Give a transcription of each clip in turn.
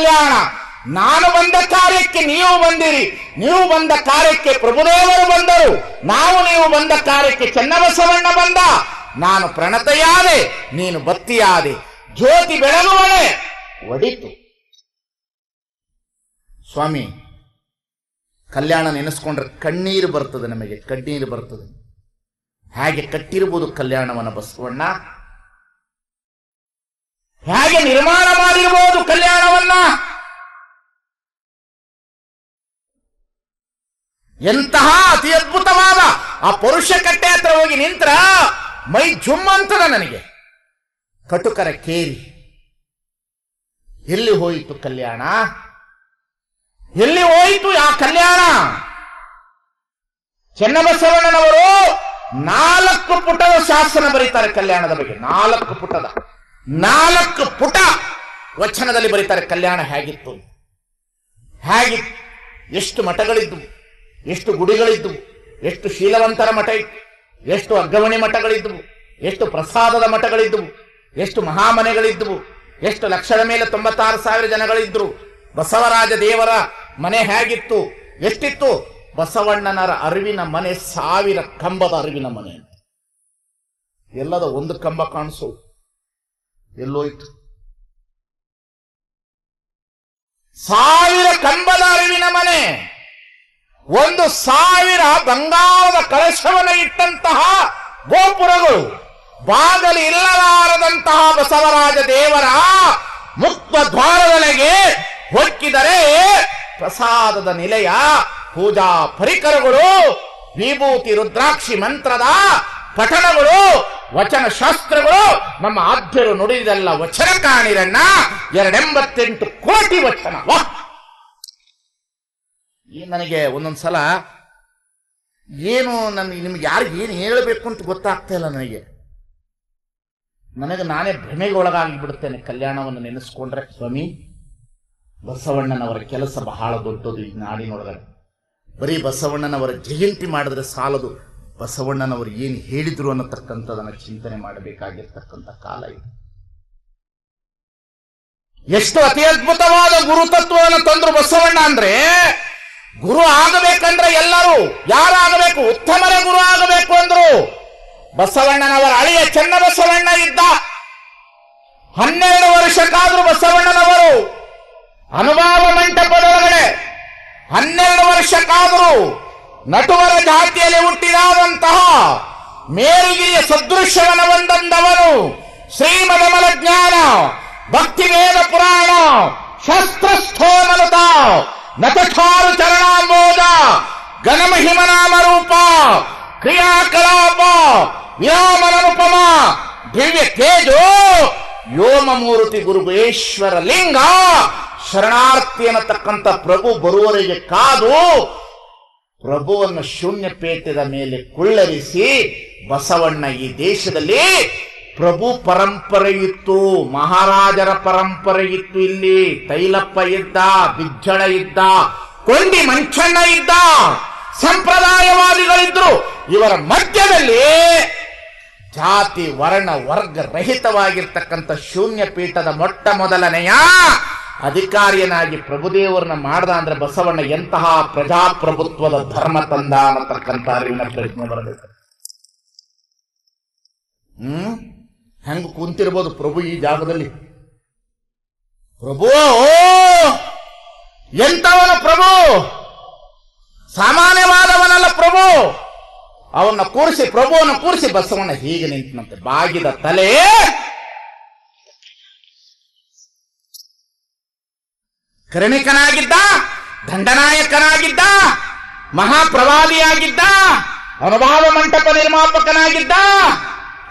ಕಲ್ಯಾಣ. ನಾನು ಬಂದ ಕಾರ್ಯಕ್ಕೆ ನೀವು ಬಂದಿರಿ. ನೀವು ಬಂದ ಕಾರ್ಯಕ್ಕೆ ಪ್ರಭುದೇವರು ಬಂದರು. ನಾವು ನೀವು ಬಂದ ಕಾರ್ಯಕ್ಕೆ ಚೆನ್ನಬಸವಣ್ಣ ಬಂದ. ನಾನು ಪ್ರಣತೆಯಾದೆ, ನೀನು ಬತ್ತಿಯಾದೆ ಜ್ಯೋತಿ ಬೆಳಗುವಳೆ, ಒಡಿತು. ಸ್ವಾಮಿ, ಕಲ್ಯಾಣ ನೆನೆಸ್ಕೊಂಡ್ರೆ ಕಣ್ಣೀರು ಬರ್ತದೆ ನಮಗೆ, ಕಣ್ಣೀರು ಬರ್ತದೆ. ಹೇಗೆ ಕಟ್ಟಿರ್ಬೋದು ಕಲ್ಯಾಣವನ ಬಸವಣ್ಣ? ಹೇಗೆ ನಿರ್ಮಾಣ ಮಾಡಿರ್ಬೋದು ಕಲ್ಯಾಣವನ್ನ? ಎಂತಹ ಅತಿ ಅದ್ಭುತವಾದ ಆ ಪುರುಷ ಕಟ್ಟೆ ಹತ್ರ ಹೋಗಿ ನಿಂತ್ರ ಮೈ ಜುಮ್ ಅಂತದ ನನಗೆ. ಕಟುಕರ ಕೇರಿ. ಎಲ್ಲಿ ಹೋಯಿತು ಕಲ್ಯಾಣ? ಎಲ್ಲಿ ಹೋಯಿತು ಆ ಕಲ್ಯಾಣ? ಚೆನ್ನಬಸವಣ್ಣನವರು ನಾಲ್ಕು ಪುಟದ ಶಾಸನ ಬರೀತಾರೆ ಕಲ್ಯಾಣದ ಬಗ್ಗೆ. ನಾಲ್ಕು ಪುಟದ. ನಾಲ್ಕು ಪುಟ ವಚನದಲ್ಲಿ ಬರೀತಾರೆ ಕಲ್ಯಾಣ ಹೇಗಿತ್ತು ಹೇಗಿತ್ತು? ಎಷ್ಟು ಮಠಗಳಿದ್ದವು ಎಷ್ಟು ಗುಡಿಗಳಿದ್ದವು ಎಷ್ಟು ಶೀಲವಂತರ ಮಠ ಇತ್ತು, ಎಷ್ಟು ಅಗ್ಗವಣಿ ಮಠಗಳಿದ್ದವು ಎಷ್ಟು ಪ್ರಸಾದದ ಮಠಗಳಿದ್ದವು ಎಷ್ಟು ಮಹಾಮನೆಗಳಿದ್ದವು ಎಷ್ಟು ಲಕ್ಷದ ಮೇಲೆ ತೊಂಬತ್ತಾರು ಸಾವಿರ ಜನಗಳಿದ್ರು, ಬಸವರಾಜ ದೇವರ ಮನೆ ಹೇಗಿತ್ತು, ಎಷ್ಟಿತ್ತು? ಬಸವಣ್ಣನರ ಅರಿವಿನ ಮನೆ ಸಾವಿರ ಕಂಬದ ಅರಿವಿನ ಮನೆ. ಎಲ್ಲದ ಒಂದು ಕಂಬ ಕಾಣಿಸು ಎಲ್ಲೋಯ್ತು ಸಾವಿರ ಕಂಬದ ಅರಿವಿನ ಮನೆ! ಒಂದು ಸಾವಿರ ಬಂಗಾರದ ಕಳಶವನ್ನು ಇಟ್ಟಂತಹ ಗೋಪುರಗಳು, ಬಾಗಲಿ ಇಲ್ಲಲಾರದಂತಹ ಬಸವರಾಜ ದೇವರ ಮುಕ್ತ ದ್ವಾರದೊಳಗೆ ಹೊಕ್ಕಿದರೆ ಪ್ರಸಾದದ ನಿಲಯ, ಪೂಜಾ ಪರಿಕರಗಳು, ವಿಭೂತಿ ರುದ್ರಾಕ್ಷಿ ಮಂತ್ರದ ಪಠಣಗಳು ವಚನ ಶಾಸ್ತ್ರಗಳು ನಮ್ಮ ಆದ್ಯರು ನುಡಿದಲ್ಲ ವಚನ ಕಾಣಿರಣ್ಣ, ಎರಡೆಂಬತ್ತೆಂಟು ಕೋಟಿ ವಚನ. ಈ ನನಗೆ ಒಂದೊಂದ್ಸಲ ಏನು ನನಗೆ ನಿಮ್ಗೆ ಯಾರಿಗೆ ಏನು ಹೇಳಬೇಕು ಅಂತ ಗೊತ್ತಾಗ್ತಾ ಇಲ್ಲ ನನಗೆ. ನನಗೆ ನಾನೇ ಭ್ರಮೆಗೆ ಒಳಗಾಗಿಬಿಡ್ತೇನೆ ಕಲ್ಯಾಣವನ್ನು ನೆನೆಸ್ಕೊಂಡ್ರೆ ಸ್ವಾಮಿ. ಬಸವಣ್ಣನವರ ಕೆಲಸ ಬಹಳ ದೊಡ್ಡದು ಈ ನಾಡಿನೊಳಗಡೆ ಬರೀ ಬಸವಣ್ಣನವರ ಜಯಂತಿ ಮಾಡಿದ್ರೆ ಸಾಲದು. ಬಸವಣ್ಣನವರು ಏನು ಹೇಳಿದ್ರು ಅನ್ನತಕ್ಕಂಥದನ್ನ ಚಿಂತನೆ ಮಾಡಬೇಕಾಗಿರ್ತಕ್ಕಂಥ ಕಾಲ ಇದು. ಎಷ್ಟು ಅತಿ ಅದ್ಭುತವಾದ ಗುರುತತ್ವವನ್ನು ತಂದ್ರು ಬಸವಣ್ಣ ಅಂದ್ರೆ ಗುರು ಆಗಬೇಕಂದ್ರೆ ಎಲ್ಲರೂ ಯಾರಾಗಬೇಕು? ಉತ್ತಮರ ಗುರು ಆಗಬೇಕು ಅಂದ್ರು. ಬಸವಣ್ಣನವರ ಅಳಿಯ ಚನ್ನಬಸವಣ್ಣ ಇದ್ದ. ಹನ್ನೆರಡು ವರ್ಷಕ್ಕಾದ್ರೂ ಬಸವಣ್ಣನವರು ಅನುಭಾವ ಮಂಟಪದೊಳಗಡೆ ಹನ್ನೆರಡು ವರ್ಷಕ್ಕಾದರೂ ನಟುವರ ಜಾತಿಯಲ್ಲಿ ಹುಟ್ಟಿದಾದಂತಹ ಮೇರುಗಿಯ ಸದೃಶ್ಯವನ್ನು ಒಂದೊಂದವನು ಶ್ರೀಮದಮಲ ಜ್ಞಾನ ಭಕ್ತಿ ವೇದ ಪುರಾಣ, ಶಸ್ತ್ರಸ್ಥೋಮಲತ. ನತಚಾರು ಚರಣಾಂಬೋಧ ಘನಮಹಿಮನಾಮ ರೂಪ ಕ್ರಿಯಾಕಲಾಪ ವ್ಯೋಮನನುಪಮ ದಿವ್ಯ ತೇಜೋ, ವ್ಯೋಮಮೂರ್ತಿ ಗುರುಬೇಶ್ವರ ಲಿಂಗ ಶರಣಾರ್ಥಿ ಅನ್ನತಕ್ಕಂಥ ಪ್ರಭು ಬರುವವರಿಗೆ ಕಾದು, ಪ್ರಭುವನ್ನು ಶೂನ್ಯ ಪೇಟದ ಮೇಲೆ ಕುಳ್ಳರಿಸಿ, ಬಸವಣ್ಣ ಈ ದೇಶದಲ್ಲಿ ಪ್ರಭು ಪರಂಪರೆ ಇತ್ತು ಮಹಾರಾಜರ ಪರಂಪರೆ ಇತ್ತು ಇಲ್ಲಿ. ತೈಲಪ್ಪ ಇದ್ದ, ಬಿಜ್ಜಳ ಇದ್ದ, ಕೊಂಡಿ ಮಂಚಣ್ಣ ಇದ್ದ, ಸಂಪ್ರದಾಯವಾದಿಗಳಿದ್ರು. ಇವರ ಮಧ್ಯದಲ್ಲಿ ಜಾತಿ, ವರ್ಣ, ವರ್ಗ ರಹಿತವಾಗಿರ್ತಕ್ಕಂಥ ಶೂನ್ಯ ಪೀಠದ ಮೊಟ್ಟ ಮೊದಲನೆಯ ಅಧಿಕಾರಿಯನಾಗಿ ಪ್ರಭುದೇವರನ್ನ ಮಾಡ್ದ ಅಂದ್ರೆ ಬಸವಣ್ಣ ಎಂತಹ ಪ್ರಜಾಪ್ರಭುತ್ವದ ಧರ್ಮ ತಂದ ಅನ್ನತಕ್ಕಂಥ ಅರಿವಿನ ಪ್ರಶ್ನೆ ಬರಬೇಕು. ಹ್ಮ್? ಹೆಂಗ ಕುಂತಿರ್ಬೋದು ಪ್ರಭು ಈ ಜಾಗದಲ್ಲಿ? ಪ್ರಭು ಎಂತವನ ಪ್ರಭು? ಸಾಮಾನ್ಯವಾದವನಲ್ಲ ಪ್ರಭು. ಅವನ್ನ ಕೂರಿಸಿ, ಪ್ರಭುವನ್ನು ಕೂರಿಸಿ ಬಸವಣ್ಣ ಹೀಗೆ ನಿಂತನಂತೆ, ಬಾಗಿದ ತಲೆ. ಕರ್ಣಿಕನಾಗಿದ್ದ, ದಂಡನಾಯಕನಾಗಿದ್ದ ಮಹಾಪ್ರವಾದಿಯಾಗಿದ್ದ ಅನುಭಾವ ಮಂಟಪ ನಿರ್ಮಾಪಕನಾಗಿದ್ದ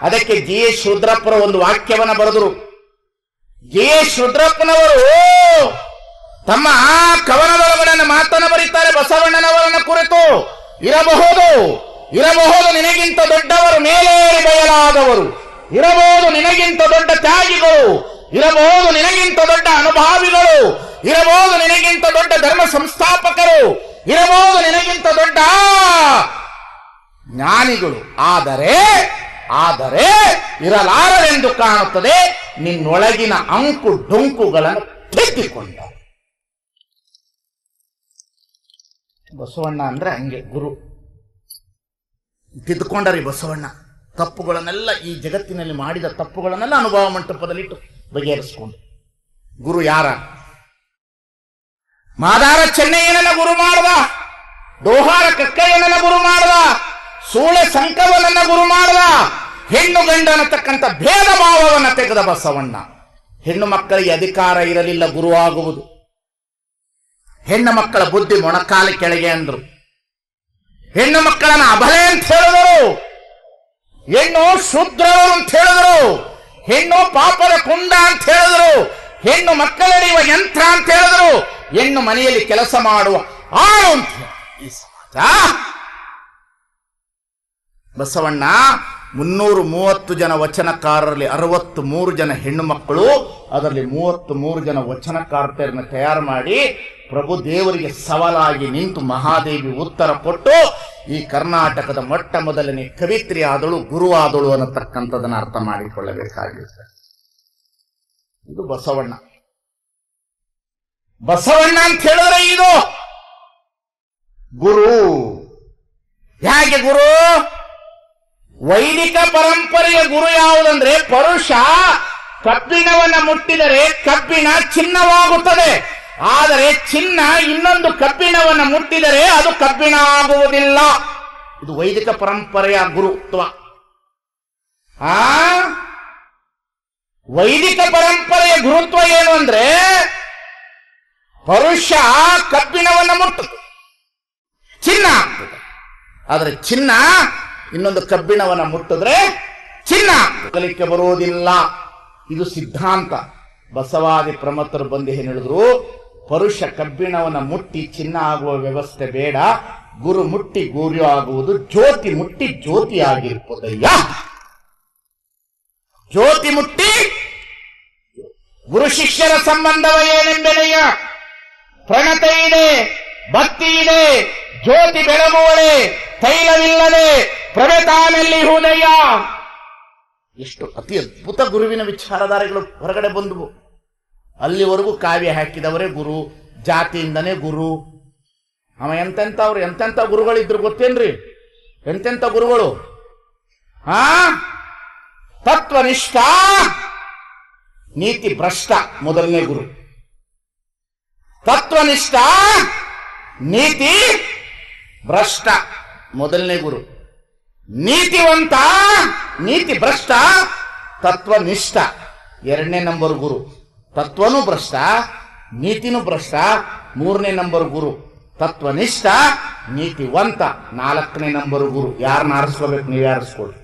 ಅದಕ್ಕೆ ಜಿ ಎಸ್ ರುದ್ರಪ್ಪರು ಒಂದು ವಾಕ್ಯವನ್ನ ಬರೆದರು. ಜಿ ಎಸ್ ರುದ್ರಪ್ಪನವರು ತಮ್ಮ ಆ ಕವನದೊಳಗಡೆ ಮಾತನ್ನು ಬರೀತಾರೆ. ಬಸವಣ್ಣನವರನ್ನ ಕುರಿತು ಇರಬಹುದು. ಇರಬಹುದು ನಿನಗಿಂತ ದೊಡ್ಡವರು, ಮೇಲೇರಿ ಬಯಲಾದವರು. ಇರಬಹುದು ನಿನಗಿಂತ ದೊಡ್ಡ ತ್ಯಾಗಿಗಳು. ಇರಬಹುದು ನಿನಗಿಂತ ದೊಡ್ಡ ಅನುಭಾವಿಗಳು. ಇರಬಹುದು ನಿನಗಿಂತ ದೊಡ್ಡ ಧರ್ಮ ಸಂಸ್ಥಾಪಕರು. ಇರಬಹುದು ನಿನಗಿಂತ ದೊಡ್ಡ ಜ್ಞಾನಿಗಳು. ಆದರೆ ಆದರೆ ಇರಲಾರರೆಂದು ಕಾಣುತ್ತದೆ, ನಿನ್ನೊಳಗಿನ ಅಂಕು ಡೊಂಕುಗಳನ್ನು ಕೆತ್ತಿಕೊಂಡ ಬಸವಣ್ಣ ಅಂದ್ರೆ ಹಂಗೆ ಗುರು. ತಿದ್ದುಕೊಂಡ್ರಿ ಬಸವಣ್ಣ, ತಪ್ಪುಗಳನ್ನೆಲ್ಲ ಈ ಜಗತ್ತಿನಲ್ಲಿ ಮಾಡಿದ ತಪ್ಪುಗಳನ್ನೆಲ್ಲ ಅನುಭವ ಮಂಟಪದಲ್ಲಿಟ್ಟು ಬಗೆಹರಿಸಿಕೊಂಡು. ಗುರು ಯಾರ? ಮಾದಾರ ಚೆನ್ನಯ್ಯನನ್ನ ಗುರು ಮಾಡುವ, ದೋಹಾರ ಕಕ್ಕ ಕಕ್ಕಯ್ಯನನ್ನ ಗುರು ಮಾಡುವ ಸೂಳೆ ಸಂಕವನನ್ನ ಗುರು ಮಾಡದ. ಹೆಣ್ಣು ಗಂಡು ಅನ್ನತಕ್ಕಂಥ ಭೇದ ಭಾವವನ್ನ ತೆಗೆದ ಬಸವಣ್ಣ. ಹೆಣ್ಣು ಮಕ್ಕಳಿಗೆ ಅಧಿಕಾರ ಇರಲಿಲ್ಲ ಗುರು ಆಗುವುದು. ಹೆಣ್ಣು ಮಕ್ಕಳ ಬುದ್ಧಿ ಮೊಣಕಾಲಿ ಕೆಳಗೆ ಅಂದ್ರು. ಹೆಣ್ಣು ಮಕ್ಕಳನ್ನ ಅಭಲೆ ಅಂತ ಹೇಳಿದರು. ಹೆಣ್ಣು ಶೂದ್ರವರು ಅಂತ ಹೇಳಿದರು. ಹೆಣ್ಣು ಪಾಪದ ಕುಂಡ ಅಂತ ಹೇಳಿದರು. ಹೆಣ್ಣು ಮಕ್ಕಳಿಯುವ ಯಂತ್ರ ಅಂತ ಹೇಳಿದರು. ಹೆಣ್ಣು ಮನೆಯಲ್ಲಿ ಕೆಲಸ ಮಾಡುವ ಆಳು ಅಂತ ಈ ಬಸವಣ್ಣ, ಮುನ್ನೂರು ಮೂವತ್ತು ಜನ ವಚನಕಾರರಲ್ಲಿ ಅರವತ್ತು ಮೂರು ಜನ ಹೆಣ್ಣು ಮಕ್ಕಳು, ಅದರಲ್ಲಿ ಮೂವತ್ತು ಮೂರು ಜನ ವಚನಕಾರ್ತೆಯನ್ನು ತಯಾರು ಮಾಡಿ ಪ್ರಭು ದೇವರಿಗೆ ಸವಾಲಾಗಿ ನಿಂತು ಮಹಾದೇವಿ ಉತ್ತರ ಕೊಟ್ಟು, ಈ ಕರ್ನಾಟಕದ ಮೊಟ್ಟ ಮೊದಲನೇ ಕವಿತ್ರಿ ಆದಳು, ಗುರು ಆದಳು ಅನ್ನತಕ್ಕಂಥದನ್ನ ಅರ್ಥ ಮಾಡಿಕೊಳ್ಳಬೇಕಾಗಿರುತ್ತೆ ಇದು ಬಸವಣ್ಣ. ಬಸವಣ್ಣ ಅಂತ ಹೇಳಿದ್ರೆ ಇದು. ಗುರು. ಹೇಗೆ ಗುರು? ವೈದಿಕ ಪರಂಪರೆಯ ಗುರು ಯಾವುದಂದ್ರೆ ಪರುಷ, ಕಬ್ಬಿಣವನ್ನ ಮುಟ್ಟಿದರೆ ಕಬ್ಬಿಣ ಚಿನ್ನವಾಗುತ್ತದೆ. ಆದರೆ ಚಿನ್ನ ಇನ್ನೊಂದು ಕಬ್ಬಿಣವನ್ನ ಮುಟ್ಟಿದರೆ ಅದು ಕಬ್ಬಿಣ ಆಗುವುದಿಲ್ಲ. ಇದು ವೈದಿಕ ಪರಂಪರೆಯ ಗುರುತ್ವ. ಆ? ವೈದಿಕ ಪರಂಪರೆಯ ಗುರುತ್ವ ಏನು ಅಂದ್ರೆ ಪರುಷ ಕಬ್ಬಿಣವನ್ನ ಮುಟ್ಟುತ್ತೆ. ಚಿನ್ನ ಆದರೆ ಚಿನ್ನ ಇನ್ನೊಂದು ಕಬ್ಬಿಣವನ್ನ ಮುಟ್ಟಿದ್ರೆ ಚಿನ್ನ. ಕಲಿಕೆ ಬರುವುದಿಲ್ಲ. ಇದು ಸಿದ್ಧಾಂತ. ಬಸವಾದಿ ಪ್ರಮತ್ತರು ಬಂದು ಏನು ಹೇಳಿದ್ರು? ಪರುಷ ಕಬ್ಬಿಣವನ್ನ ಮುಟ್ಟಿ ಚಿನ್ನ ಆಗುವ ವ್ಯವಸ್ಥೆ ಬೇಡ. ಗುರು ಮುಟ್ಟಿ ಗುರು ಆಗುವುದು ಜ್ಯೋತಿ ಮುಟ್ಟಿ ಜ್ಯೋತಿ ಆಗಿರ್ಬೋದಯ್ಯ ಜ್ಯೋತಿ ಮುಟ್ಟಿ ಗುರು ಶಿಷ್ಯರ ಸಂಬಂಧವ ಏನೆಂಬೆಲೆಯ ಪ್ರಣತ ಇದೆ, ಭಕ್ತಿ ಇದೆ, ಜ್ಯೋತಿ ಬೆಳಗುವಳೆ, ತೈಲವಿಲ್ಲದೆ ಪ್ರವೆತಾನಲ್ಲಿ ಹೃದಯ. ಎಷ್ಟು ಅತಿ ಅದ್ಭುತ ಗುರುವಿನ ವಿಚಾರಧಾರೆಗಳು ಹೊರಗಡೆ ಬಂದವು. ಅಲ್ಲಿವರೆಗೂ ಕಾವ್ಯ ಹಾಕಿದವರೇ ಗುರು, ಜಾತಿಯಿಂದನೇ ಗುರು. ಅವ ಎಂತೆಂಥವ್ರು, ಎಂತೆಂಥ ಗುರುಗಳಿದ್ರು ಗೊತ್ತೇನ್ರಿ? ಎಂತೆಂಥ ಗುರುಗಳು? ಆ? ತತ್ವನಿಷ್ಠ? ನೀತಿ ಭ್ರಷ್ಟ ಮೊದಲನೇ ಗುರು. ತತ್ವನಿಷ್ಠ, ನೀತಿ ಭ್ರಷ್ಟ ಮೊದಲನೇ ಗುರು. ನೀತಿವಂತ, ನೀತಿ ಭ್ರಷ್ಟ, ತತ್ವನಿಷ್ಠ. ಎರಡನೇ ನಂಬರ್ ಗುರು. ತತ್ವನೂ ಭ್ರಷ್ಟ, ನೀತಿನೂ ಭ್ರಷ್ಟ, ಮೂರನೇ ನಂಬರ್ ಗುರು. ತತ್ವನಿಷ್ಠ, ನೀತಿವಂತ. ನಾಲ್ಕನೇ ನಂಬರ್ ಗುರು. ಯಾರನ್ನ ಆರಿಸ್ಕೋಬೇಕು, ನೀವು ಆರಿಸ್ಕೊಳ್ಳಿ.